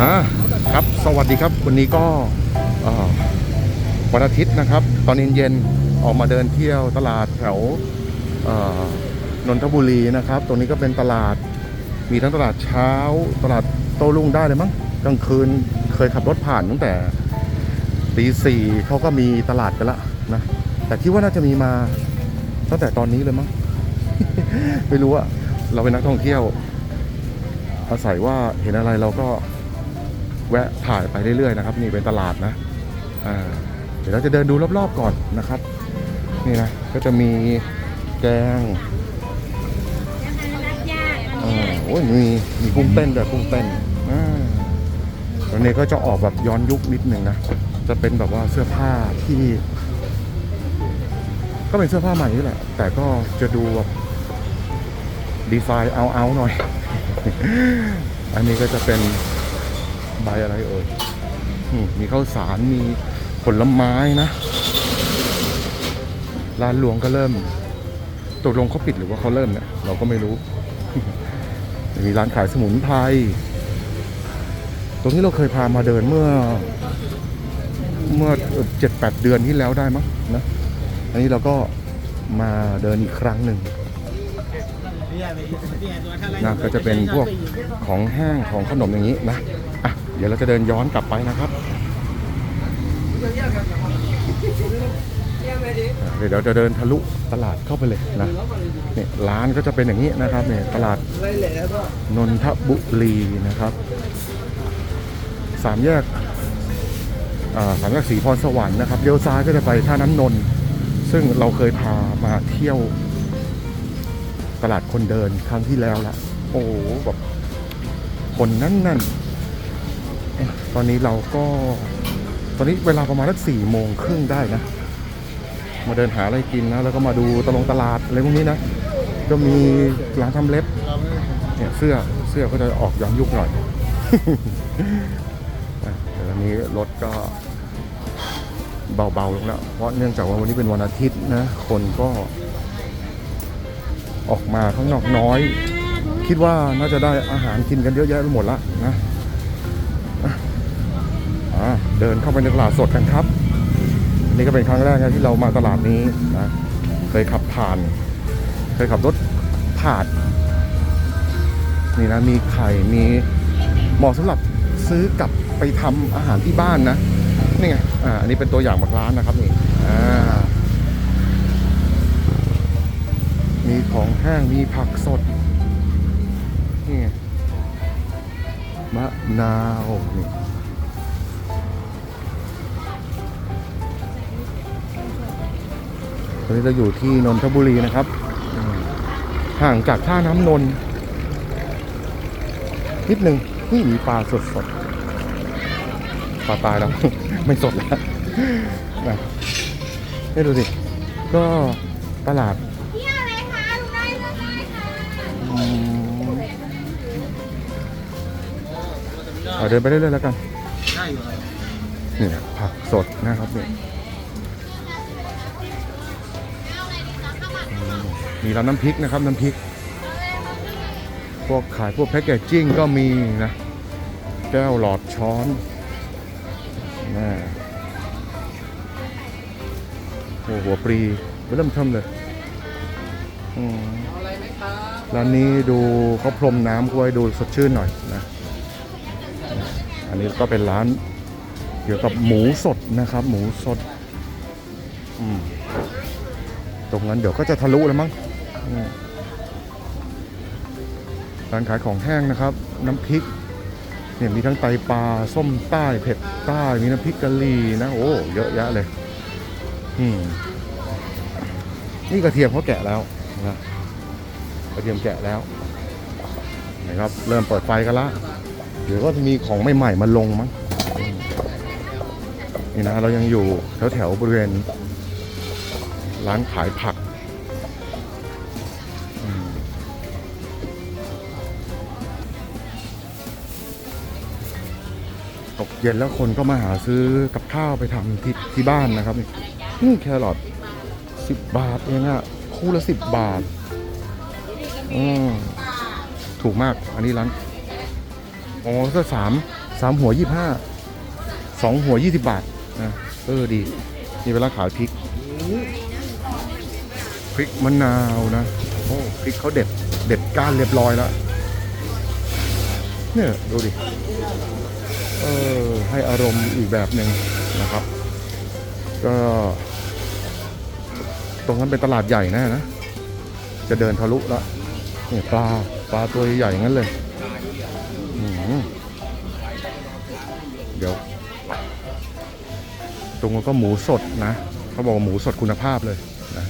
อ่าครับ สวัสดีครับ วันนี้ก็วันอาทิตย์นะครับ ตอนเย็นๆออกมาเดินเที่ยวตลาดแถวนนทบุรีนะครับ ตรงนี้ก็เป็นตลาด มีทั้งตลาดเช้า ตลาดโต้รุ่งได้เลยมั้ง กลางคืนเคยขับรถผ่านตั้งแต่ตีสี่เขาก็มีตลาดกันละนะ แต่ที่ว่าน่าจะมีมาตั้งแต่ตอนนี้เลยมั้ง ไม่รู้อะเราเป็นนักท่องเที่ยว อาศัยว่าเห็นอะไรเราก็ แวะถ่ายไปเรื่อยๆนะครับ นี่เป็นตลาดนะอ่าเดี๋ยวเราจะเดินดูรอบๆก่อนนะครับ นี่นะก็จะมีแกงอ่าโอ้ยมีมีกุ้งเต้นด้วยกุ้งเต้นอ่าตัวนี้ก็จะออกแบบย้อนยุคนิดนึงนะจะเป็นแบบว่าเสื้อผ้าที่ ก็เป็นเสื้อผ้าใหม่นี่แหละ แต่ก็จะดูแบบดีไซน์เอาเอาหน่อย อันนี้ก็จะเป็น ใบอะไรเอ่ยอืมมีข้าวสารมีผลไม้นะร้านหลวงก็เริ่มตกลงเขาปิดหรือว่าเขาเริ่มเนี่ยเราก็ไม่รู้ มีร้านขายสมุนไพรตรงนี้เราเคยพามาเดินเมื่อ เมื่อเจ็ดแปดเดือนที่แล้วได้มั้งนะอันนี้เราก็มาเดินอีกครั้งหนึ่งนะก็จะเป็นพวกของแห้งของขนมอย่างนี้นะอะ เดี๋ยวเราจะเดินย้อนกลับไปนะครับ เดี๋ยวเราจะเดินทะลุตลาดเข้าไปเลยนะเนี่ยร้านก็จะเป็นอย่างนี้นะครับเนี่ยตลาดนนทบุรีนะครับสามแยกสามแยกสีพรสวรรค์นะครับเลี้ยวซ้ายก็จะไปท่าน้ำนนท์ซึ่งเราเคยพามาเที่ยวตลาดคนเดินครั้งที่แล้วละโอ้โหแบบคนนั่นนั่น ตอนนี้เราก็ ตอนนี้เวลาประมาณสักสี่โมงครึ่งได้นะ มาเดินหาอะไรกินนะ แล้วก็มาดูตลงตลาดอะไรพวกนี้นะ ก็มีร้านทำเล็บ เนี่ยเสื้อเสื้อก็จะออกย้อนยุคหน่อยแต่ตอนนี้รถก็เบาๆลงแล้ว เพราะเนื่องจากว่าวันนี้เป็นวันอาทิตย์นะ คนก็ออกมาข้างนอกน้อย คิดว่าน่าจะได้อาหารกินกันเยอะแยะไปหมดละนะ เดินเข้าไปในตลาดสดกันครับ อันนี่ก็เป็นครั้งแรกนะที่เรามาตลาดนี้นะเคยขับผ่าน เคยขับรถผ่านนี่นะมีไข่มีเหมาะสำหรับซื้อกลับไปทำอาหารที่บ้านนะนี่ไงอ่าอันนี้เป็นตัวอย่างบางร้านนะครับนี่อ่ามีของแห้งมีผักสดนี่ไงมะนาวนี่ ตอนนี้เราอยู่ที่นนทบุรีนะครับห่างจากท่าน้ำนนท์นิดหนึ่งนี่มีปลาสดสดปลาตายแล้ว ไม่สดแล้วนี่ดูสิ ก็ตลาดอืมเอาเดินไปเรื่อยๆแล้วกันนี่ผักสดนะครับเนี่ย มีร้านน้ำพริกนะครับน้ำพริก พวกขายพวกแพ็กเกจจิ้งก็มีนะ แก้วหลอดช้อนน่โอ้หัวปรีเริ่มทิมเลยร้านนี้ดูเขาพรมน้ำไว้ดูสดชื่นหน่อยนะ อันนี้ก็เป็นร้านเกี่ยวกับหมูสดนะครับ หมูสด ตรงนั้นเดี๋ยวก็จะทะลุแล้วมั้ง ร้านขายของแห้งนะครับ น้ำพริกเนี่ยมีทั้งไตปลาส้มใต้เผ็ดใต้มีน้ำพริกกะหรี่นะโอ้เยอะแยะเลยอืมนี่กระเทียมเขาแกะแล้วนะกระเทียมแกะแล้วนะครับเริ่มเปิดไฟกันละเดี๋ยวก็จะมีของใหม่ๆมาลงมั้งนี่นะเรายังอยู่แถวๆบริเวณร้านขายผัก เย็นแล้วคนก็มาหาซื้อกับข้าวไปทำที่ที่บ้านนะครับนี่แครอทสิบบาทเองอะคู่ละสิบบาทอืมถูกมากอันนี้ร้านอ๋อก็สามสามหัวยี่ห้าสองหัวยี่สิบบาทนะเออดีนี่เวลาขายพริกพริกมะนาวนะโอ้พริกเขาเด็ดเด็ดก้านเรียบร้อยแล้วเนี่ยดูดิ ให้อารมณ์อีกแบบหนึ่งนะครับ ก็ ตรงนั้นเป็นตลาดใหญ่แน่นะ จะเดินทะลุล้วนี่ปลาปลาตัวใหญ่งั้นเลยเดี๋ยว ตรงนั้นก็หมูสดนะ เขาบอกว่าหมูสดคุณภาพเลยนะ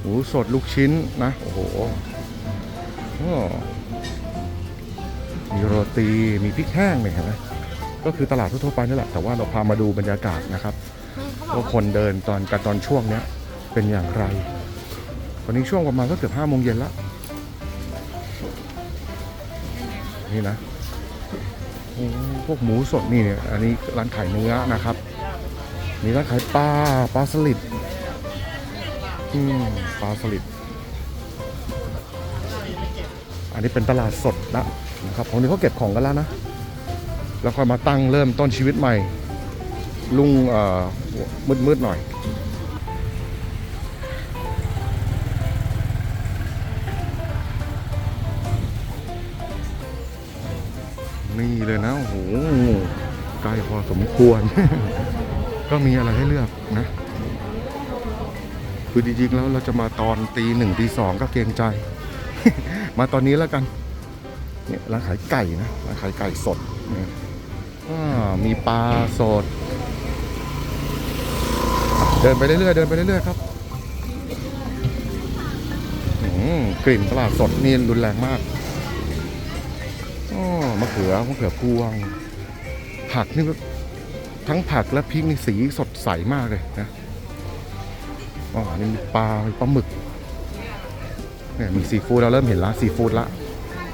หมูสดลูกชิ้นนะ โอ้โหอ้อ มีโรตีมีพริกแห้งเนี่ยเห็นไหมก็คือตลาดทั่วๆไปนี่แหละแต่ว่าเราพามาดูบรรยากาศนะครับว่าคนเดินตอนกันตอนช่วงเนี้ยเป็นอย่างไรวันนี้ช่วงประมาณก็เกือบห้าโมงเย็นแล้วนี่นะโอ้พวกหมูสดนี่เนี่ยอันนี้ร้านขายเนื้อนะครับมีร้านขายปลาปลาสลิดอืมปลาสลิดอันนี้เป็นตลาดสดละ นะครับของนี้เขาเก็บของกันแล้วนะ แล้วค่อยมาตั้งเริ่มต้นชีวิตใหม่ ลุงมืดๆหน่อยนี่เลยนะ โอ้โหไกลพอสมควร ก็มีอะไรให้เลือกนะ คือจริงๆแล้วเราจะมาตอนตีหนึ่งตีสองก็เกรงใจ มาตอนนี้แล้วกัน ร้านขายไก่นะร้านขายไก่สดอ่ามีปลาสด เดินไปเรื่อยๆเดินไปเรื่อยๆครับอืมกลิ่นตลาดสดนี่รุนแรงมากอ๋อมะเขือมะเขือพวง ผักนี่ทั้งผักและพริกนี่สีสดใสมากเลยนะอ๋อนี่มีปลามีปลาหมึกเนี่ยมีซีฟู้ดเราเริ่มเห็นละซีฟู้ดละ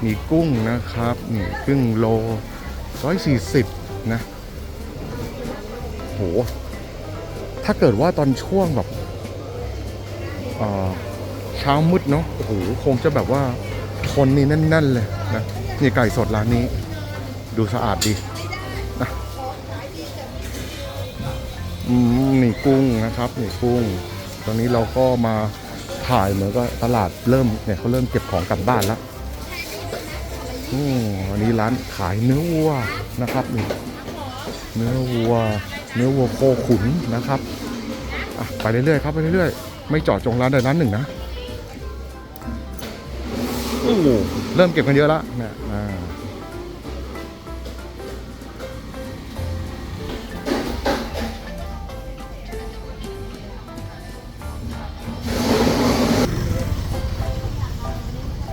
มีกุ้งนะครับ นี่ครึ่งโลร้อยสี่สิบนะโห ถ้าเกิดว่าตอนช่วงแบบเช้ามืดเนาะโอ้โหคงจะแบบว่าคนนี่แน่น ๆ เลยนะนี่ไก่สดร้านนี้ ดูสะอาดดีนะมนี่กุ้งนะครับนี่กุ้ง ตอนนี้เราก็มาถ่ายเหมือนก็ตลาดเริ่มเนี่ยเขาเริ่มเก็บของกลับบ้านแล้ว วันนี้ร้านขายเนื้อวัวนะครับนี่เนื้อวัว เนื้อวัวโคขุนนะครับอะไปเรื่อยๆครับไปเรื่อยๆไม่จอดจงร้านใดร้านหนึ่งนะโอ้โหเริ่มเก็บกันเยอะแล้วเนี่ยอ่า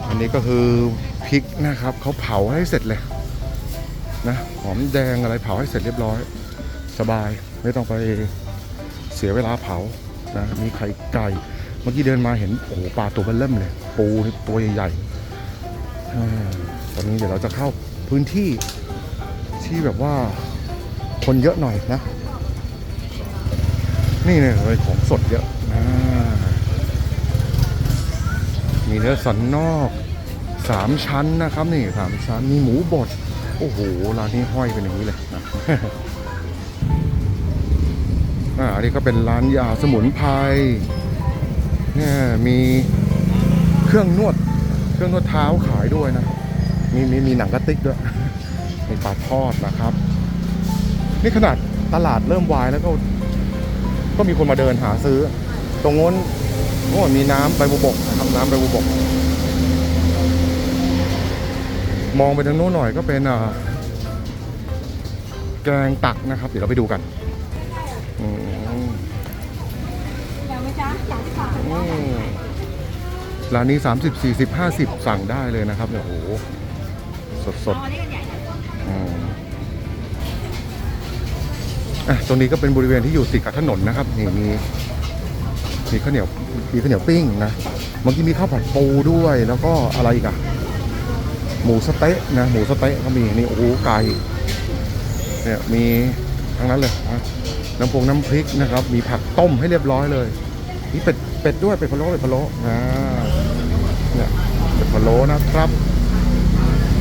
อันนี้ก็คือ พริกนะครับเขาเผาให้เสร็จเลยนะหอมแดงอะไรเผาให้เสร็จเรียบร้อย สบายไม่ต้องไปเสียเวลาเผานะมีไข่ไก่เมื่อกี้เดินมาเห็นโอ้โปลาตัวเบนเริ่มเลย ปูนี่ตัวใหญ่ๆอ่ตอนนี้เดี๋ยวเราจะเข้าพื้นที่ที่แบบว่าคนเยอะหน่อยนะ นี่เนี่ยเลยของสดเยอะมีเนื้อสันนอก สามชั้นนะครับนี่สามชั้นมีหมูบดโอ้โหร้านนี้ห้อยเป็นอย่างนี้เลยนะอ่าอันนี้ก็เป็นร้านยาสมุนไพรเนี่ยมีเครื่องนวด เครื่องนวดเท้าขายด้วยนะมีมีมีหนังกระติกด้วยมีปลาทอดนะครับ นี่ขนาดตลาดเริ่มวายแล้วก็ ก็มีคนมาเดินหาซื้อ ตรงโน้นโอ้มีน้ำใบบุบกนะครับน้ำใบบุบก มองไปทางโน้นหน่อยก็เป็นแกงตักนะครับ เดี๋ยวเราไปดูกันอืมยังไหมจ๊ะสามสิบบาทอืมร้านนี้ 30 40 50 สั่งได้เลยนะครับเนี่ยโอ้โหสดสดอะๆอืมอะตรงนี้ก็เป็นบริเวณที่อยู่ติดกับถนนนะครับนี่มีมีข้าวเหนียวมีข้าวเหนียวปิ้งนะเมื่อกี้มีข้าวผัดปูด้วยแล้วก็อะไรอีกอะ หมูสเต๊ะนะหมูสเต๊ะก็มีนี่โอ้โหไก่เนี่ยมีทั้งนั้นเลยนะน้ำพงน้ำพริกนะครับ มีผักต้มให้เรียบร้อยเลยมีเป็ดเป็ดด้วยเป็ดพะโล้เป็ดพะโล้อ่าเนี่ยเป็ดพะโล้นะครับ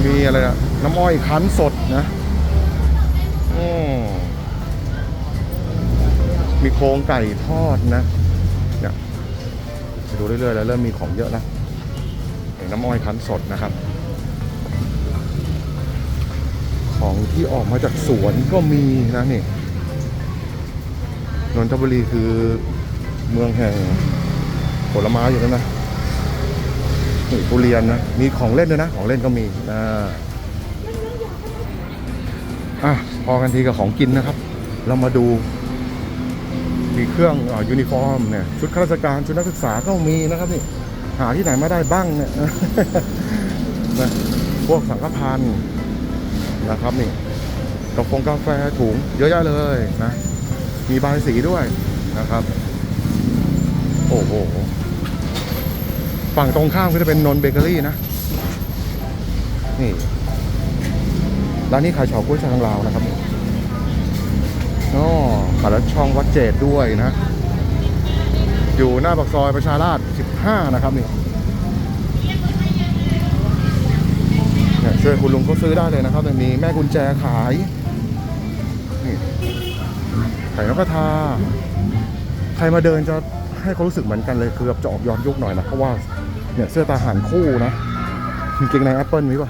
มีอะไรอะน้ำอ้อยคั้นสดนะอืมมีโครงไก่ทอดนะเนี่ยไปดูเรื่อยๆแล้วเริ่มมีของเยอะนะเห็นน้ำอ้อยคั้นสดนะครับ ของที่ออกมาจากสวนก็มีนะนี่นนทบุรีคือเมืองแห่งผลไม้อยู่แล้วนะนี่ทุเรียนนะ มีของเล่นด้วยนะ ของเล่นก็มีนะอะพอกันทีกับของกินนะครับ เรามาดูมีเครื่องอยูนิฟอร์มเนี่ยชุดข้าราชการชุดนักศึกษาก็มีนะครับนี่หาที่ไหนมาได้บ้างเนี่ยนะพวกสังฆทาน นะครับนี่กาแฟกาแฟถุงเยอะแยะเลยนะ มีบายสีด้วยนะครับ โอ้โห ฝั่งตรงข้ามก็จะเป็นนนเบเกอรี่นะ นี่ ร้านนี้ขายเฉาก๊วยชาทางลาวนะครับอ๋อขายแล้วช่องวัดเจดด้วยนะ อยู่หน้าปากซอยประชาราษฎร์15 นะครับนี่เนี่ย ช่วยคุณลุงก็ซื้อได้เลยนะครับแต่มีแม่กุญแจขายนี่ไข่นกกระทา ใครมาเดินจะให้เขารู้สึกเหมือนกันเลยคือแบบจะออกย้อนยุคหน่อยนะเพราะว่าเนี่ยเสื้อตาหารคู่นะจริงๆในแอปเปิลมีป่ะ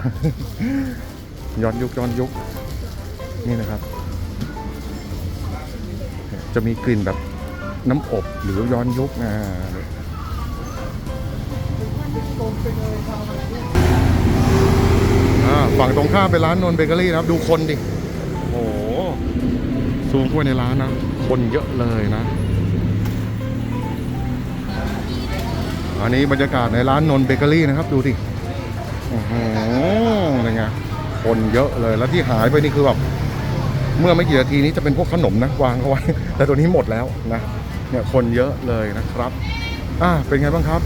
ย้อนยุคย้อนยุคนี่นะครับ จะมีกลิ่นแบบน้ำอบหรือย้อนยุคนะ อ่าฝั่งตรงข้ามเป็นร้านนนเบเกอรี่นะครับ ดูคนดิ โอ้โหซูมเข้าไปในร้านนะ คนเยอะเลยนะ อันนี้บรรยากาศในร้านนนเบเกอรี่นะครับ ดูดิโอ้โหอะไรเงี้ยคนเยอะเลย แล้วที่หายไปนี่คือแบบเมื่อไม่กี่นาทีนี้จะเป็นพวกขนมนะวางเอาไว้แต่ตัวนี้หมดแล้วนะเนี่ยคนเยอะเลยนะครับ อ่าเป็นไงบ้างครับ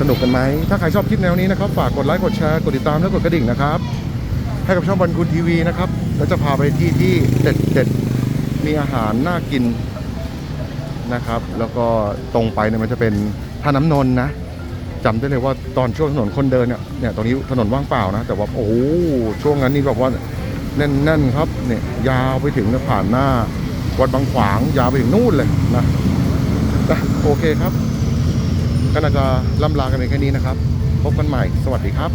สนุกกันไหม ถ้าใครชอบคลิปแนวนี้นะครับ ฝากกดไลค์ กดแชร์ กดติดตามและกดกระดิ่งนะครับ ให้กับช่องบันคุณทีวีนะครับ แล้วจะพาไปที่ที่เด็ดเด็ดมีอาหารน่ากินนะครับ แล้วก็ตรงไปเนี่ยมันจะเป็นท่าน้ำนนท์นะจำได้เลยว่าตอนช่วงถนนคนเดินเนี่ยเนี่ยตรงนี้ถนนว่างเปล่านะ แต่ว่าโอ้ช่วงนั้นนี่แบบว่าแน่นๆครับเนี่ยยาวไปถึงผ่านหน้า วัดบางขวางยาวไปถึงนู่นเลยนะนะโอเคครับ ก็น่าจะล่ำลากันไปแค่นี้นะครับ พบกันใหม่ สวัสดีครับ